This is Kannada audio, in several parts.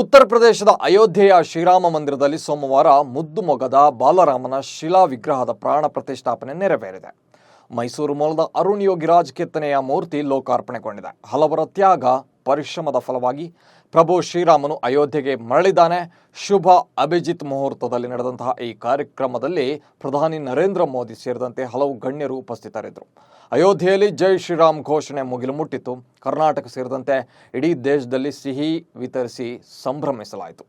ಉತ್ತರ ಪ್ರದೇಶದ ಅಯೋಧ್ಯೆಯ ಶ್ರೀರಾಮ ಮಂದಿರದಲ್ಲಿ ಸೋಮವಾರ ಮುದ್ದು ಮೊಗದ ಬಾಲರಾಮನ ಶಿಲಾ ವಿಗ್ರಹದ ಪ್ರಾಣ ಪ್ರತಿಷ್ಠಾಪನೆ ನೆರವೇರಿದೆ. ಮೈಸೂರು ಮೂಲದ ಅರುಣ್ ಯೋಗಿರಾಜ್ ಕೆತ್ತನೆಯ ಮೂರ್ತಿ ಲೋಕಾರ್ಪಣೆಗೊಂಡಿದೆ. ಹಲವರ ತ್ಯಾಗ, ಪರಿಶ್ರಮದ ಫಲವಾಗಿ ಪ್ರಭು ಶ್ರೀರಾಮನು ಅಯೋಧ್ಯೆಗೆ ಮರಳಿದ್ದಾನೆ. ಶುಭ ಅಭಿಜಿತ್ ಮುಹೂರ್ತದಲ್ಲಿ ನಡೆದಂತಹ ಈ ಕಾರ್ಯಕ್ರಮದಲ್ಲಿ ಪ್ರಧಾನಿ ನರೇಂದ್ರ ಮೋದಿ ಸೇರಿದಂತೆ ಹಲವು ಗಣ್ಯರು ಉಪಸ್ಥಿತರಿದ್ದರು. ಅಯೋಧ್ಯೆಯಲ್ಲಿ ಜೈ ಶ್ರೀರಾಮ್ ಘೋಷಣೆ ಮುಗಿಲು ಮುಟ್ಟಿತ್ತು ಕರ್ನಾಟಕ ಸೇರಿದಂತೆ ಇಡೀ ದೇಶದಲ್ಲಿ ಸಿಹಿ ವಿತರಿಸಿ ಸಂಭ್ರಮಿಸಲಾಯಿತು.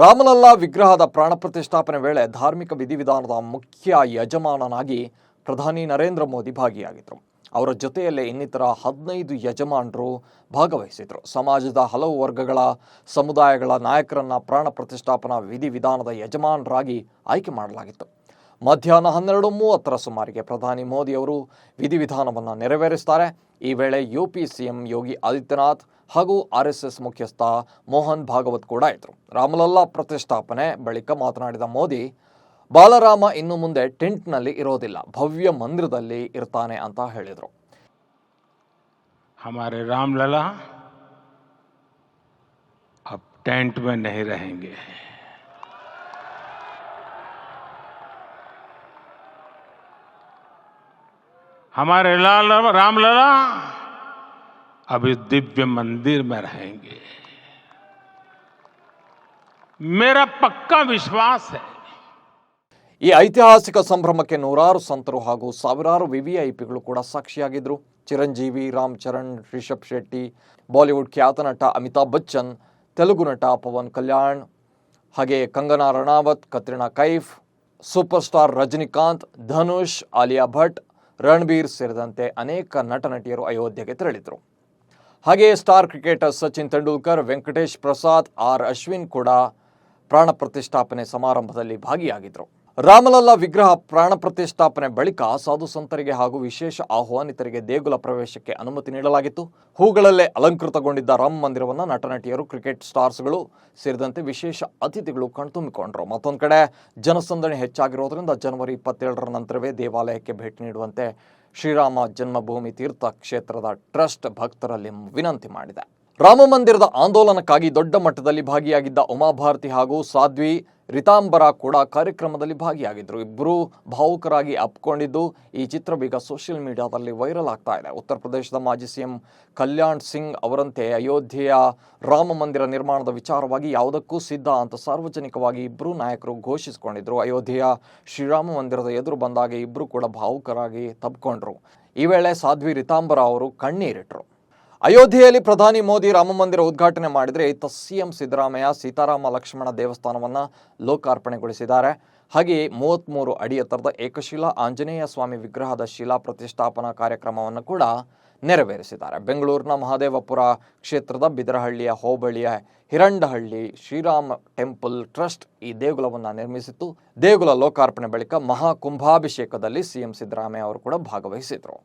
ರಾಮಲಲ್ಲಾ ವಿಗ್ರಹದ ಪ್ರಾಣ ಪ್ರತಿಷ್ಠಾಪನೆ ವೇಳೆ ಧಾರ್ಮಿಕ ವಿಧಿವಿಧಾನದ ಮುಖ್ಯ ಯಜಮಾನನಾಗಿ ಪ್ರಧಾನಿ ನರೇಂದ್ರ ಮೋದಿ ಭಾಗಿಯಾಗಿದ್ದರು. ಅವರ ಜೊತೆಯಲ್ಲೇ ಇನ್ನಿತರ ಹದಿನೈದು ಯಜಮಾನರು ಭಾಗವಹಿಸಿದರು ಸಮಾಜದ ಹಲವು ವರ್ಗಗಳ ಸಮುದಾಯಗಳ ನಾಯಕರನ್ನ ಪ್ರಾಣ ಪ್ರತಿಷ್ಠಾಪನಾ ವಿಧಿವಿಧಾನದ ಯಜಮಾನರಾಗಿ ಆಯ್ಕೆ ಮಾಡಲಾಗಿತ್ತು. ಮಧ್ಯಾಹ್ನ ಹನ್ನೆರಡು ಮೂವತ್ತರ ಸುಮಾರಿಗೆ ಪ್ರಧಾನಿ ಮೋದಿ ಅವರು ವಿಧಿವಿಧಾನವನ್ನು ನೆರವೇರಿಸ್ತಾರೆ. ಈ ವೇಳೆ U P CM Yogi Adityanath ಹಾಗೂ ಆರ್ ಎಸ್ ಎಸ್ ಮುಖ್ಯಸ್ಥ ಮೋಹನ್ ಭಾಗವತ್ ಕೂಡ ಇದ್ರು ರಾಮಲಲ್ಲಾ ಪ್ರತಿಷ್ಠಾಪನೆ ಬಳಿಕ ಮಾತನಾಡಿದ ಮೋದಿ ಬಾಲರಾಮ ಇನ್ನು ಮುಂದೆ ಟೆಂಟ್ನಲ್ಲಿ ಇರೋದಿಲ್ಲ ಭವ್ಯ ಮಂದಿರದಲ್ಲಿ ಇರ್ತಾನೆ ಅಂತ ಹೇಳಿದರು हमारे रामलला अब टेंट में नहीं रहेंगे हमारे लाल रामलला अब इस दिव्य मंदिर में रहेंगे मेरा पक्का विश्वास है ಈ ಐತಿಹಾಸಿಕ ಸಂಭ್ರಮಕ್ಕೆ ನೂರಾರು ಸಂತರು ಹಾಗೂ ಸಾವಿರಾರು ವಿವಿಐಪಿಗಳು ಕೂಡ ಸಾಕ್ಷಿಯಾಗಿದ್ದರು ಚಿರಂಜೀವಿ ರಾಮ್ ಚರಣ್ ರಿಷಬ್ ಶೆಟ್ಟಿ ಬಾಲಿವುಡ್ ಖ್ಯಾತ ನಟ ಅಮಿತಾಬ್ ಬಚ್ಚನ್ ತೆಲುಗು ನಟ ಪವನ್ ಕಲ್ಯಾಣ್ ಹಾಗೆ ಕಂಗನಾ ರಣಾವತ್ ಕತ್ರಿನಾ ಕೈಫ್ ಸೂಪರ್ ಸ್ಟಾರ್ ರಜನಿಕಾಂತ್ ಧನುಷ್ ಆಲಿಯಾ ಭಟ್ ರಣಬೀರ್ ಸೇರಿದಂತೆ ಅನೇಕ ನಟ ನಟಿಯರು ಅಯೋಧ್ಯೆಗೆ ತೆರಳಿದರು ಹಾಗೆಯೇ star cricketer Sachin Tendulkar Venkatesh Prasad R Ashwin ಕೂಡ ಪ್ರಾಣ ಪ್ರತಿಷ್ಠಾಪನೆ ಸಮಾರಂಭದಲ್ಲಿ ಭಾಗಿಯಾಗಿದ್ದರು ರಾಮಲಲ್ಲಾ ವಿಗ್ರಹ ಪ್ರಾಣ ಪ್ರತಿಷ್ಠಾಪನೆ ಬಳಿಕ ಸಾಧು ಸಂತರಿಗೆ ಹಾಗೂ ವಿಶೇಷ ಆಹ್ವಾನಿತರಿಗೆ ದೇಗುಲ ಪ್ರವೇಶಕ್ಕೆ ಅನುಮತಿ ನೀಡಲಾಗಿತ್ತು. ಹೂಗಳಲ್ಲೇ ಅಲಂಕೃತಗೊಂಡಿದ್ದ ರಾಮ ಮಂದಿರವನ್ನು ನಟ ನಟಿಯರು ಕ್ರಿಕೆಟ್ ಸ್ಟಾರ್ಸ್ಗಳು ಸೇರಿದಂತೆ ವಿಶೇಷ ಅತಿಥಿಗಳು ಕಣ್ತುಂಬಿಕೊಂಡರು. ಮತ್ತೊಂದು ಕಡೆ, ಜನಸಂದಣಿ ಹೆಚ್ಚಾಗಿರುವುದರಿಂದ ಜನವರಿ ಇಪ್ಪತ್ತೇಳರ ನಂತರವೇ ದೇವಾಲಯಕ್ಕೆ ಭೇಟಿ ನೀಡುವಂತೆ ಶ್ರೀರಾಮ ಜನ್ಮಭೂಮಿ ತೀರ್ಥ ಕ್ಷೇತ್ರದ ಟ್ರಸ್ಟ್ ಭಕ್ತರಲ್ಲಿ ವಿನಂತಿ ಮಾಡಿದೆ. ರಾಮ ಮಂದಿರದ ಆಂದೋಲನಕ್ಕಾಗಿ ದೊಡ್ಡ ಮಟ್ಟದಲ್ಲಿ ಭಾಗಿಯಾಗಿದ್ದ ಉಮಾಭಾರತಿ ಹಾಗೂ ಸಾಧ್ವಿ ರಿತಾಂಬರ ಕೂಡ ಕಾರ್ಯಕ್ರಮದಲ್ಲಿ ಭಾಗಿಯಾಗಿದ್ದರು ಇಬ್ಬರು ಭಾವುಕರಾಗಿ ಅಪ್ಕೊಂಡಿದ್ದು ಈ ಚಿತ್ರ ಬೀಗ ಸೋಷಿಯಲ್ ಮೀಡಿಯಾದಲ್ಲಿ ವೈರಲ್ ಆಗ್ತಾ ಇದೆ. ಉತ್ತರ ಪ್ರದೇಶದ ಮಾಜಿ ಸಿಎಂ ಕಲ್ಯಾಣ್ ಸಿಂಗ್ ಅವರಂತೆ ಅಯೋಧ್ಯೆಯ ರಾಮ ಮಂದಿರ ನಿರ್ಮಾಣದ ವಿಚಾರವಾಗಿ ಯಾವುದಕ್ಕೂ ಸಿದ್ಧ ಅಂತ ಸಾರ್ವಜನಿಕವಾಗಿ ಇಬ್ಬರು ನಾಯಕರು ಘೋಷಿಸಿಕೊಂಡಿದ್ದರು ಅಯೋಧ್ಯೆಯ ಶ್ರೀರಾಮ ಮಂದಿರದ ಎದುರು ಬಂದಾಗ ಇಬ್ಬರು ಕೂಡ ಭಾವುಕರಾಗಿ ತಬ್ಕೊಂಡ್ರು. ಈ ವೇಳೆ ಸಾಧ್ವಿ ರಿತಾಂಬರ ಅವರು ಕಣ್ಣೀರಿಟ್ರು. ಅಯೋಧ್ಯೆಯಲ್ಲಿ ಪ್ರಧಾನಿ ಮೋದಿ ರಾಮ ಮಂದಿರ ಉದ್ಘಾಟನೆ ಮಾಡಿದರೆ ಇತ್ತ ಸಿಎಂ ಸಿದ್ದರಾಮಯ್ಯ ಸೀತಾರಾಮ ಲಕ್ಷ್ಮಣ ದೇವಸ್ಥಾನವನ್ನು ಲೋಕಾರ್ಪಣೆಗೊಳಿಸಿದ್ದಾರೆ. ಹಾಗೆಯೇ ಮೂವತ್ತ್ಮೂರು ಅಡಿ ಎತ್ತರದ ಏಕಶಿಲಾ ಆಂಜನೇಯ ಸ್ವಾಮಿ ವಿಗ್ರಹದ ಶಿಲಾ ಪ್ರತಿಷ್ಠಾಪನಾ ಕಾರ್ಯಕ್ರಮವನ್ನು ಕೂಡ ನೆರವೇರಿಸಿದ್ದಾರೆ. ಬೆಂಗಳೂರಿನ ಮಹಾದೇವಪುರ ಕ್ಷೇತ್ರದ ಬಿದರಹಳ್ಳಿಯ ಹೋಬಳಿಯ ಹಿರಂಡಹಳ್ಳಿ ಶ್ರೀರಾಮ ಟೆಂಪಲ್ ಟ್ರಸ್ಟ್ ಈ ದೇಗುಲವನ್ನು ನಿರ್ಮಿಸಿತ್ತು. ದೇಗುಲ ಲೋಕಾರ್ಪಣೆ ಬಳಿಕ ಮಹಾಕುಂಭಾಭಿಷೇಕದಲ್ಲಿ ಸಿಎಂ ಸಿದ್ದರಾಮಯ್ಯ ಅವರು ಕೂಡ ಭಾಗವಹಿಸಿದರು.